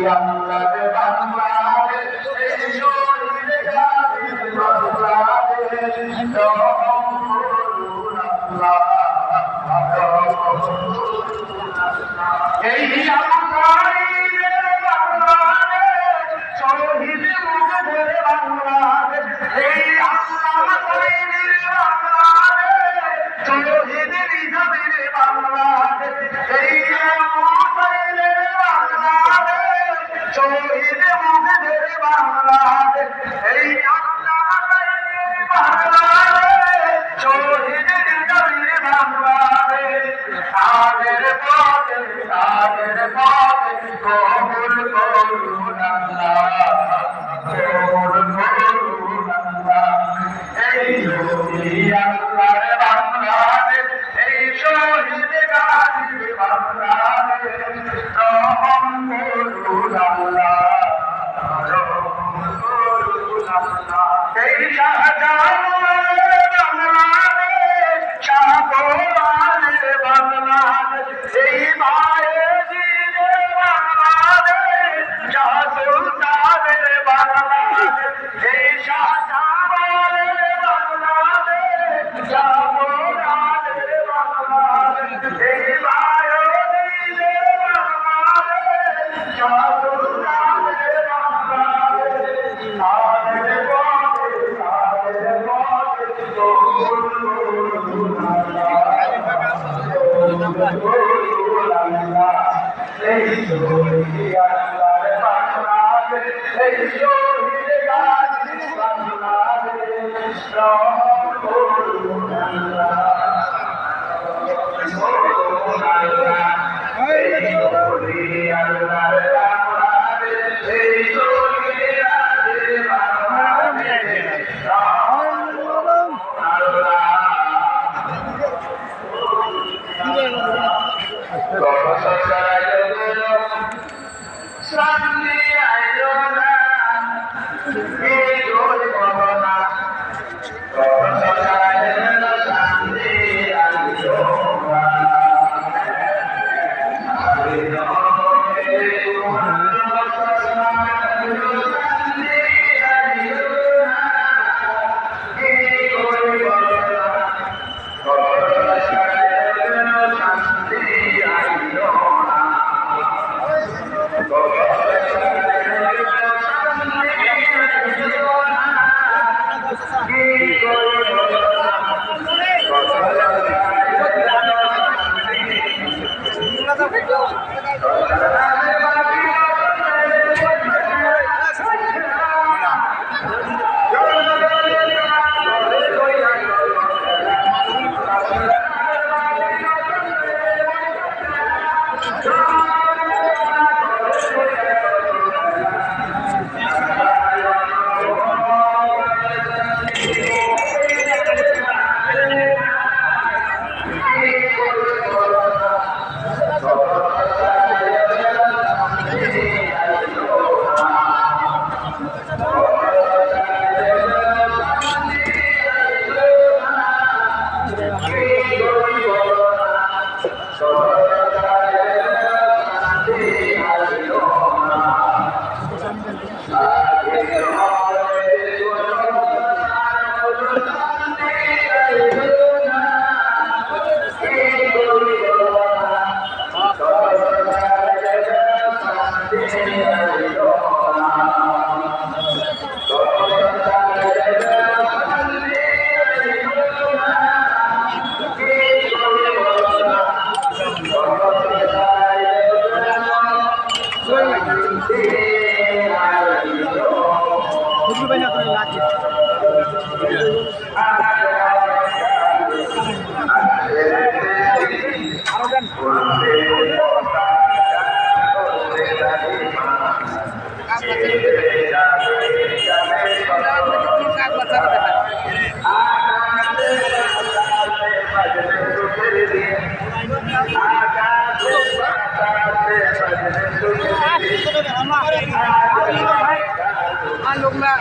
Yeah. আমাদের পথ আমাদের পথ কবুল করুন। Oh, Suddenly Muito bem, Antônio Lati. આ લોકના